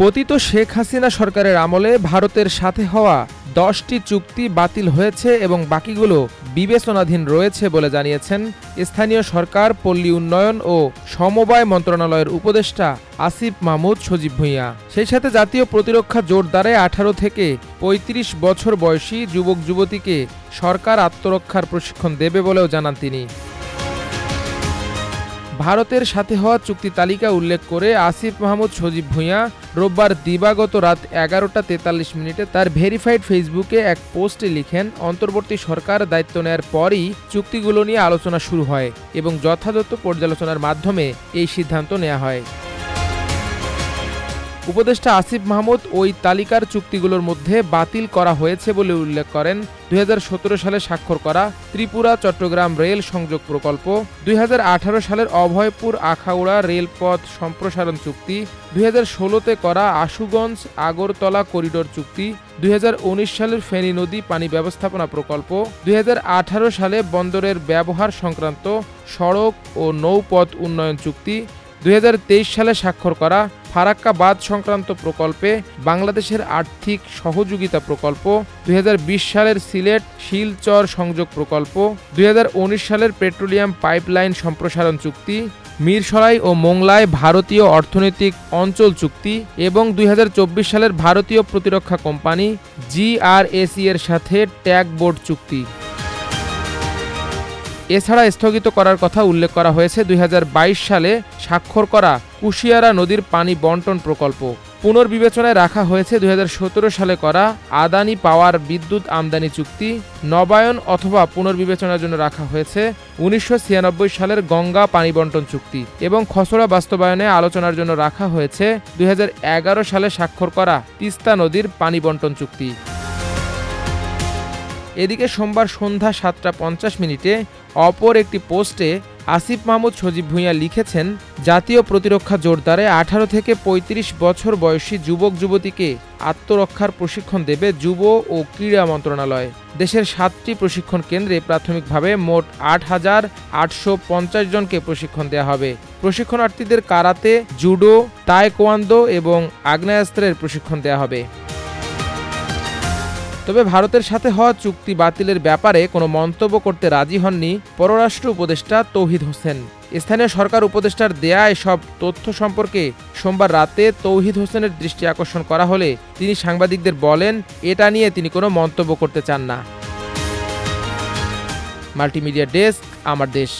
পতিত শেখ হাসিনা সরকারের আমলে ভারতের সাথে হওয়া দশটি চুক্তি বাতিল হয়েছে এবং বাকিগুলো বিবেচনাধীন রয়েছে বলে জানিয়েছেন স্থানীয় সরকার, পল্লী উন্নয়ন ও সমবায় মন্ত্রণালয়ের উপদেষ্টা আসিফ মাহমুদ সজীব ভূঁইয়া। সেই সাথে জাতীয় প্রতিরক্ষা জোরদারে আঠারো থেকে ৩৫ বছর বয়সী যুবক যুবতীকে সরকার আত্মরক্ষার প্রশিক্ষণ দেবে বলেও জানান তিনি। ভারতের সাথে হওয়া চুক্তি তালিকা উল্লেখ করে আসিফ মাহমুদ, সজীব ভূঁইয়া রোববার দিবাগত রাত এগারোটা তেতাল্লিশ মিনিটে তার ভেরিফাইড ফেসবুকে এক পোস্টে লিখেন, অন্তর্বর্তী সরকার দায়িত্ব নেয়ার পরই চুক্তিগুলো নিয়ে আলোচনা শুরু হয় এবং যথাযথ পর্যালোচনার মাধ্যমে এই সিদ্ধান্ত নেওয়া হয়। উপদেষ্টা আসিফ মাহমুদ ওই তালিকার চুক্তিগুলোর মধ্যে বাতিল করা হয়েছে বলে উল্লেখ করেন। দুই হাজার সতেরো সালে স্বাক্ষর করা ত্রিপুরা চট্টগ্রাম রেল সংযোগ প্রকল্প, দুই হাজার আঠারো সালের অভয়পুর আখাউড়া রেলপথ সম্প্রসারণ চুক্তি, দুই ষোলোতে করা আশুগঞ্জ আগরতলা করিডোর চুক্তি, দুই হাজার উনিশ সালের ফেনী নদী পানি ব্যবস্থাপনা প্রকল্প, দুই হাজার আঠারো সালে বন্দরের ব্যবহার সংক্রান্ত সড়ক ও নৌপথ উন্নয়ন চুক্তি, দুই হাজার তেইশ সালে স্বাক্ষর করা ফারাক্কা বাঁধ সংক্রান্ত প্রকল্পে বাংলাদেশের আর্থিক সহযোগিতা প্রকল্প, দুই হাজার বিশ সালের সিলেট শিলচর সংযোগ প্রকল্প, দুই হাজার উনিশ সালের পেট্রোলিয়াম পাইপলাইন সম্প্রসারণ চুক্তি, মিরসরাই ও মোংলায় ভারতীয় অর্থনৈতিক অঞ্চল চুক্তি এবং দুই হাজার চব্বিশ সালের ভারতীয় প্রতিরক্ষা কোম্পানি জিআরএসি এর সাথে ট্যাগ বোর্ড চুক্তি। এছাড়া স্থগিত করার কথা উল্লেখ করা হয়েছে দুই হাজার বাইশ সালে স্বাক্ষর করা কুশিয়ারা নদীর পানি বন্টন প্রকল্প। পুনর্বিবেচনায় রাখা হয়েছে দুই হাজার সতেরো সালে করা আদানি পাওয়ার বিদ্যুৎ আমদানি চুক্তি, নবায়ন অথবা পুনর্বিবেচনার জন্য রাখা হয়েছে উনিশশো ছিয়ানব্বই সালের গঙ্গা পানি বন্টন চুক্তি এবং খসড়া বাস্তবায়নে আলোচনার জন্য রাখা হয়েছে দুই হাজার এগারো সালে স্বাক্ষর করা তিস্তা নদীর পানি বন্টন চুক্তি। এদিকে সোমবার সন্ধ্যা সাতটা পঞ্চাশ মিনিটে অপর একটি পোস্টে আসিফ মাহমুদ সজীব ভূঁইয়া লিখেছেন, জাতীয় প্রতিরক্ষা জোরদারে আঠারো থেকে ৩৫ বছর বয়সী যুবক যুবতীকে আত্মরক্ষার প্রশিক্ষণ দেবে যুব ও ক্রীড়া মন্ত্রণালয়। দেশের সাতটি প্রশিক্ষণ কেন্দ্রে প্রাথমিকভাবে মোট আট হাজার আটশো পঞ্চাশ জনকে প্রশিক্ষণ দেওয়া হবে। প্রশিক্ষণার্থীদের কারাতে, জুডো তায়কোয়ান্দো এবং আগ্নেয়াস্ত্রের প্রশিক্ষণ দেওয়া হবে। তবে ভারতের সাথে হওয়া চুক্তি বাতিলের ব্যাপারে কোনো মন্তব্য করতে রাজি হননি পররাষ্ট্র উপদেষ্টা তৌহিদ হোসেন। স্থানীয় সরকার উপদেষ্টার দেয়া এসব তথ্য সম্পর্কে সোমবার রাতে তৌহিদ হোসেনের দৃষ্টি আকর্ষণ করা হলে তিনি সাংবাদিকদের বলেন, এটা নিয়ে তিনি কোনো মন্তব্য করতে চান না। মাল্টিমিডিয়া ডেস্ক, আমার দেশ।